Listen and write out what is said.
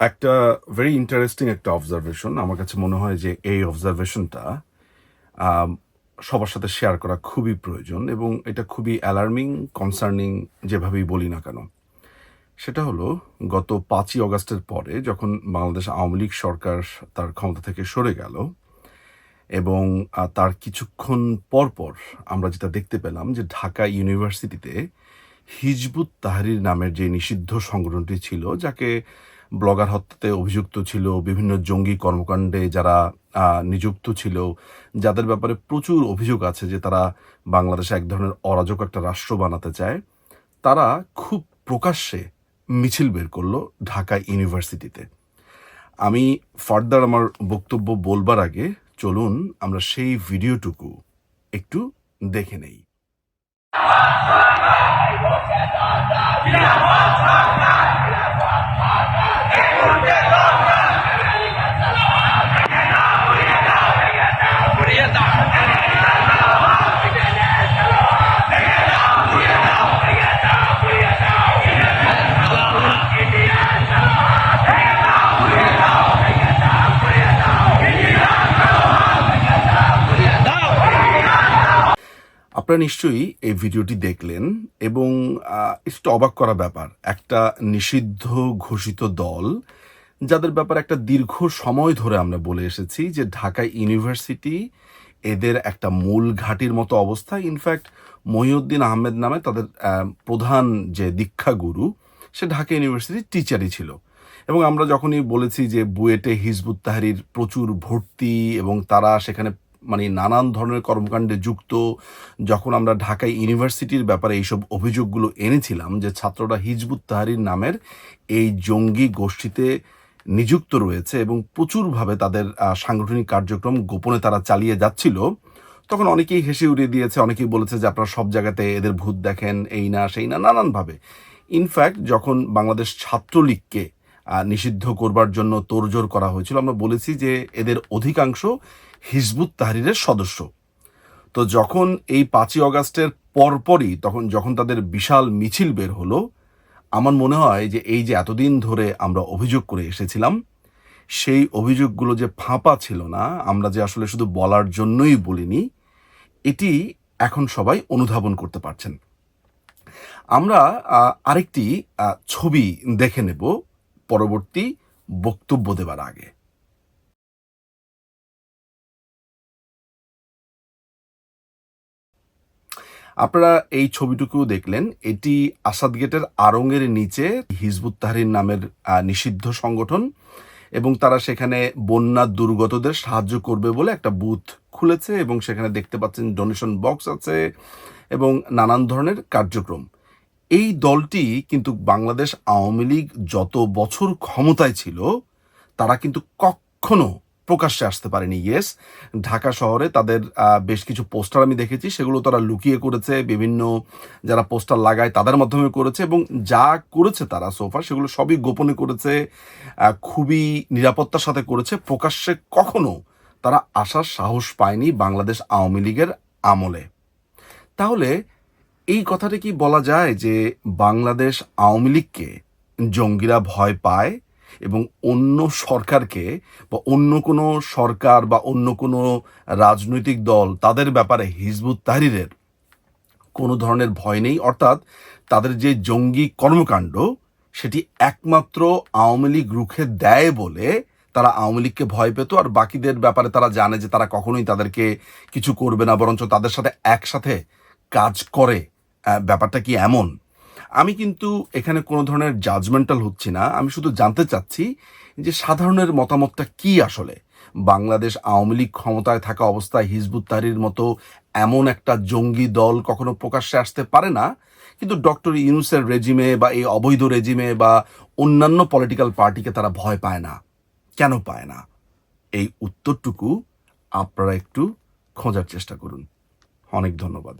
একটা very interesting একটা observation আমার কাছে মনে হয় যে এই অবজারভেশনটা সবার সাথে শেয়ার করা খুবই প্রয়োজন এবং এটা খুবই অ্যালার্মিং কনসার্নিং যেভাবেই বলি না কেন। সেটা হলো, গত পাঁচই অগাস্টের পরে যখন বাংলাদেশ আওয়ামী লীগ সরকার তার ক্ষমতা থেকে সরে গেল এবং তার কিছুক্ষণ পর পর আমরা যেটা দেখতে পেলাম যে ঢাকা ইউনিভার্সিটিতে হিজবুত তাহরির নামের যে নিষিদ্ধ সংগঠনটি ছিল, যাকে ব্লগার হত্যাতে অভিযুক্ত ছিল বিভিন্ন জঙ্গি কর্মকাণ্ডে যারা নিযুক্ত ছিল, যাদের ব্যাপারে প্রচুর অভিযোগ আছে যে তারা বাংলাদেশে এক ধরনের অরাজক একটা রাষ্ট্র বানাতে চায়, তারা খুব প্রকাশ্যে মিছিল বের করল ঢাকা ইউনিভার্সিটিতে। আমি ফার্দার আমার বক্তব্য বলবার আগে চলুন আমরা সেই ভিডিওটুকু একটু দেখে নেই। আপনারা নিশ্চয়ই এই ভিডিওটি দেখলেন এবং একটু অবাক করা ব্যাপার। একটা নিষিদ্ধ ঘোষিত দল, যাদের ব্যাপার একটা দীর্ঘ সময় ধরে আমরা বলে এসেছি যে ঢাকা ইউনিভার্সিটি এদের একটা মূল ঘাটির মতো অবস্থা। ইনফ্যাক্ট মহিউদ্দিন আহমেদ নামে তাদের প্রধান যে দীক্ষাগুরু সে ঢাকা ইউনিভার্সিটির টিচারই ছিল। এবং আমরা যখনই বলেছি যে বুয়েটে হিজবুত তাহারির প্রচুর ভর্তি এবং তারা সেখানে মানে নানান ধরনের কর্মকাণ্ডে যুক্ত, যখন আমরা ঢাকা ইউনিভার্সিটির ব্যাপারে এইসব অভিযোগগুলো এনেছিলাম যে ছাত্ররা হিজবুত তাহারির নামের এই জঙ্গি গোষ্ঠীতে নিযুক্ত রয়েছে এবং প্রচুরভাবে তাদের সাংগঠনিক কার্যক্রম গোপনে তারা চালিয়ে যাচ্ছিল, তখন অনেকেই হেসে উড়িয়ে দিয়েছে, অনেকেই বলেছে যে আপনারা সব জায়গাতে এদের ভূত দেখেন, এই না, সেই না, নানানভাবে। ইনফ্যাক্ট যখন বাংলাদেশ ছাত্রলীগকে নিষিদ্ধ করবার জন্য তোড়জোড় করা হয়েছিল। আমরা বলেছি যে এদের অধিকাংশ হিজবুত তাহরিরের সদস্য। তো যখন এই পাঁচই অগাস্টের পরপরই তখন যখন তাদের বিশাল মিছিল বের হলো, আমার মনে হয় যে এই যে এতদিন ধরে আমরা অভিযোগ করে এসেছিলাম, সেই অভিযোগগুলো যে ফাঁপা ছিল না, আমরা যে আসলে শুধু বলার জন্যই বলিনি, এটি এখন সবাই অনুধাবন করতে পারছেন। আমরা আরেকটি ছবি দেখে নেব। পরবর্তী বক্তব্য দেবার আগে। আপনারা এই ছবিটুকু দেখলেন, এটি আসাদ গেটের আড়ংয়ের নিচে হিজবুত তাহরির নামের নিষিদ্ধ সংগঠন এবং তারা সেখানে বন্যা দুর্গতদের সাহায্য করবে বলে একটা বুথ খুলেছে এবং সেখানে দেখতে পাচ্ছেন ডোনেশন বক্স আছে এবং নানান ধরনের কার্যক্রম। এই দলটি কিন্তু বাংলাদেশ আওয়ামী লীগ যত বছর ক্ষমতায় ছিল, তারা কিন্তু কখনো প্রকাশ্যে আসতে পারেনি। ইয়েস, ঢাকা শহরে তাদের বেশ কিছু পোস্টার আমি দেখেছি, সেগুলো তারা লুকিয়ে করেছে, বিভিন্ন যারা পোস্টার লাগায় তাদের মাধ্যমে করেছে এবং যা করেছে তারা সোফা সেগুলো সবই গোপনে করেছে খুবই নিরাপত্তার সাথে করেছে। প্রকাশ্যে কখনো তারা আসার সাহস পায়নি বাংলাদেশ আওয়ামী লীগের আমলে। তাহলে এই কথাটা কি বলা যায় যে বাংলাদেশ আওয়ামী লীগকে জঙ্গিরা ভয় পায় এবং অন্য সরকারকে বা অন্য কোনো সরকার বা অন্য কোনো রাজনৈতিক দল তাদের ব্যাপারে হিজবুত তাহরিরের কোনো ধরনের ভয় নেই? অর্থাৎ তাদের যে জঙ্গি কর্মকাণ্ড, সেটি একমাত্র আওয়ামী লীগ রুখে দেয় বলে তারা আওয়ামী লীগকে ভয় পেত আর বাকিদের ব্যাপারে তারা জানে যে তারা কখনোই তাদেরকে কিছু করবে না, বরঞ্চ তাদের সাথে একসাথে কাজ করে। ব্যাপারটা কি এমন? আমি কিন্তু এখানে কোনো ধরনের জাজমেন্টাল হচ্ছি না। আমি শুধু জানতে চাচ্ছি যে সাধারণের মতামতটা কি আসলে? বাংলাদেশ আওয়ামী লীগ ক্ষমতায় থাকা অবস্থায় হিজবুত তাহরির মতো এমন একটা জঙ্গি দল কখনো প্রকাশ্যে আসতে পারে না। কিন্তু ডক্টর ইউনুসের রেজিমে বা এই অবৈধ রেজিমে বা অন্যান্য পলিটিক্যাল পার্টিকে তারা ভয় পায় না। কেন পায় না? এই উত্তরটুকু আপনারা একটু খোঁজার চেষ্টা করুন। অনেক ধন্যবাদ।